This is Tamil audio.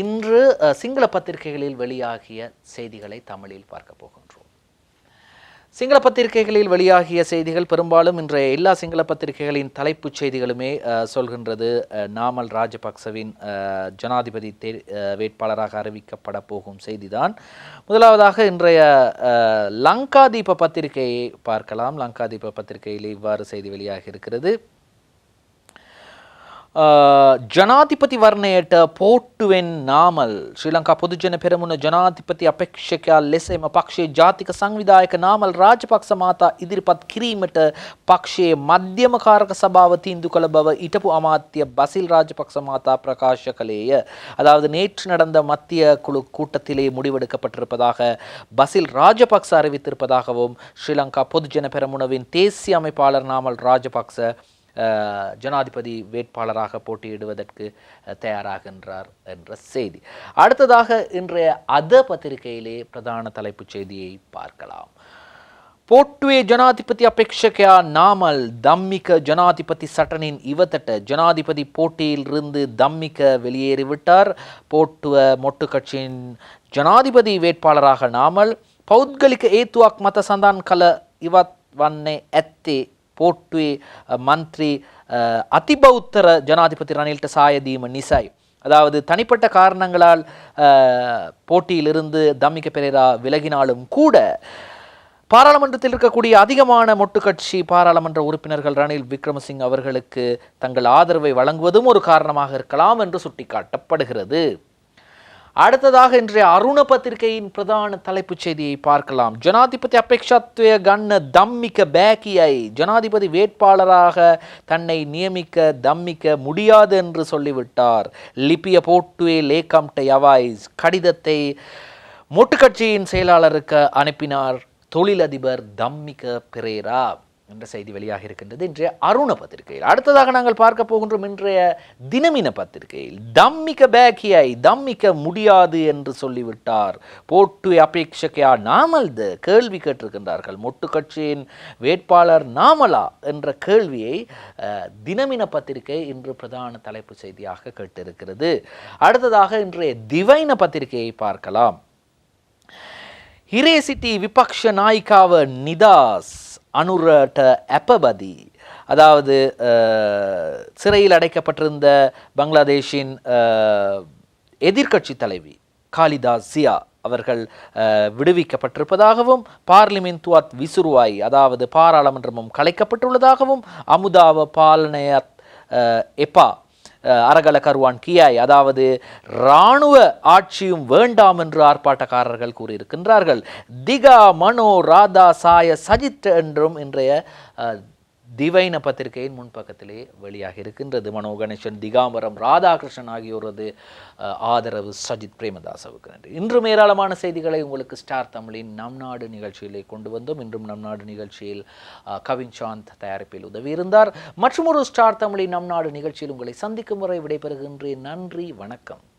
இன்று சிங்கள பத்திரிகைகளில் வெளியாகிய செய்திகளை தமிழில் பார்க்க போகின்றோம். சிங்கள பத்திரிகைகளில் வெளியாகிய செய்திகள் பெரும்பாலும் இன்றைய எல்லா சிங்கள பத்திரிகைகளின் தலைப்புச் செய்திகளுமே சொல்கின்றது. நாமல் ராஜபக்சவின் ஜனாதிபதி தே வேட்பாளராக அறிவிக்கப்பட போகும் செய்திதான். முதலாவதாக இன்றைய லங்காதீப பத்திரிகையை பார்க்கலாம். லங்காதீப பத்திரிகையில் இவ்வாறு செய்தி வெளியாகி இருக்கிறது ජනාධිපති වර්ණයට පෝට්ටුවෙන් නාමල් ශ්‍රී ලංකා පොදුජන පෙරමුණ ජනාධිපති අපේක්ෂකයා ලෙස එම පක්ෂයේ ජාතික සංවිධායක නාමල් රාජපක්ෂ මාතා ඉදිරිපත් කිරීමට පක්ෂයේ මධ්‍යමකාරක සභාව තීන්දු කළ බව ඉටපු අමාත්‍ය බසිල් ராஜபக்ச மாதா பிரகாஷ கலேய அதாவது நேற்று நடந்த மத்திய குழு கூட்டத்திலே முடிவெடுக்கப்பட்டிருப்பதாக பசில் ராஜபக்ச அறிவித்திருப்பதாகவும் ஸ்ரீலங்கா பொதுஜன பெரமுனவின் தேசிய அமைப்பாளர் நாமல் ராஜபக்ச அஹ், ஜனாதிபதி வேட்பாளராக போட்டியிடுவதற்கு தயாராகின்றார் என்ற செய்தி. அடுத்ததாக இன்றைய அத பத்திரிகையிலே பிரதான தலைப்புச் செய்தியை பார்க்கலாம். ಪೋಟ್ವೆ ಜನಾಧಿಪತಿ நாமல் தம்மிக்க ஜனாதிபதி சட்டனின் ಸಟನಿನ್ ஜனாதிபதி போட்டியில் இருந்து தம்மிக்க வெளியேறிவிட்டார். போட்டுவ மொட்டு கட்சியின் ஜனாதிபதி வேட்பாளராக நாமல் பௌத்கலிக ஏத்துவாக் மத சந்தான் கல இவத் வன்னே எத்தே පෝට්ටුවේ අ, මන්ත්‍රී අ, அதிபௌத்தர ஜனாதிபதி ரணில்ட சாயதீம நிசாய் அதாவது தனிப்பட்ட காரணங்களால் அ, போட்டியிலிருந்து தம்மிக பெரேரா விலகினாலும் கூட பாராளுமன்றத்தில் இருக்கக்கூடிய அதிகமான மொட்டுக்கட்சி பாராளுமன்ற உறுப்பினர்கள் ரணில் விக்ரமசிங் அவர்களுக்கு தங்கள் ஆதரவை வழங்குவதும் ஒரு காரணமாக இருக்கலாம் என்று சுட்டிக்காட்டப்படுகிறது அடுத்ததாக இன்றைய அருண பத்திரிகையின் பிரதான தலைப்புச் செய்தியை பார்க்கலாம். ஜனாதிபதி அபேட்சத்வய கண்ண தம்மிக்க பேக்கியை ஜனாதிபதி வேட்பாளராக தன்னை நியமிக்க தம்மிக்க முடியாது என்று சொல்லிவிட்டார். லிபிய போட்டுவே லேகம்ட யவாய்ஸ் கடிதத்தை மொட்டுக்கட்சியின் செயலாளருக்கு அனுப்பினார் தொழிலதிபர் தம்மிக்க பிரேரா. என்ற செய்தி வெளியாக இருக்கின்றது இன்றைய அருண பத்திரிகையில். அடுத்ததாக நாங்கள் பார்க்க போகின்றோம் இன்றைய தினமின பத்திரிகையில். தம்மிக்க பேக்கியை தம்மிக்க முடியாது என்று சொல்லிவிட்டார் போட்டு அபேட்சகையா நாமல்து கேள்வி கேட்டிருக்கின்றார்கள். மொட்டு கட்சியின் வேட்பாளர் நாமலா என்ற கேள்வியை தினமின பத்திரிகை இன்று பிரதான தலைப்பு செய்தியாக கேட்டிருக்கிறது. அடுத்ததாக இன்றைய திவைன பத்திரிகையை பார்க்கலாம். ಹಿರೇ ಸಿಟಿ ವಿಪಕ್ಷ ನಾಯಿಕಾವ ನಿದಾಸ್ அனுரட்ட அப்பபதி. அதாவது சிறையில் அடைக்கப்பட்டிருந்த பங்களாதேஷின் எதிர்க்கட்சி தலைவி காளிதாஸ் சியா அவர்கள் விடுவிக்கப்பட்டிருப்பதாகவும் விடுவிக்கப்பட்டிருப்பதாகவும் பார்லிமெந்துவாத் விசுருவாய் அதாவது பாராளுமன்றமும் கலைக்கப்பட்டுள்ளதாகவும் அமுதாவ பாலனயத் எப்பா எபா அரகல கருவான் கியாய். அதாவது இராணுவ ஆட்சியும் வேண்டாம் என்று ஆர்ப்பாட்டக்காரர்கள் கூறியிருக்கின்றார்கள். திகா மனோ ராதா சாய சஜித் என்றும் இன்றைய திவைன பத்திரிகையின் முன்பக்கத்திலே வெளியாக இருக்கின்றது. மனோ கணேசன் திகாம்பரம் ராதாகிருஷ்ணன் ஆகியோரது ஆதரவு சஜித் பிரேமதாசவுக்கு நன்றி. இன்றும் ஏராளமான செய்திகளை உங்களுக்கு ஸ்டார் தமிழின் நம் நாடு நிகழ்ச்சியிலே கொண்டு வந்தோம். இன்றும் நம் நாடு நிகழ்ச்சியில் கவின் சாந்த் தயாரிப்பில் உதவி இருந்தார். மற்றும் ஒரு ஸ்டார் தமிழின் நம் நாடு நிகழ்ச்சியில் உங்களை சந்திக்கும் முறை விடைபெறுகின்றேன். நன்றி வணக்கம்.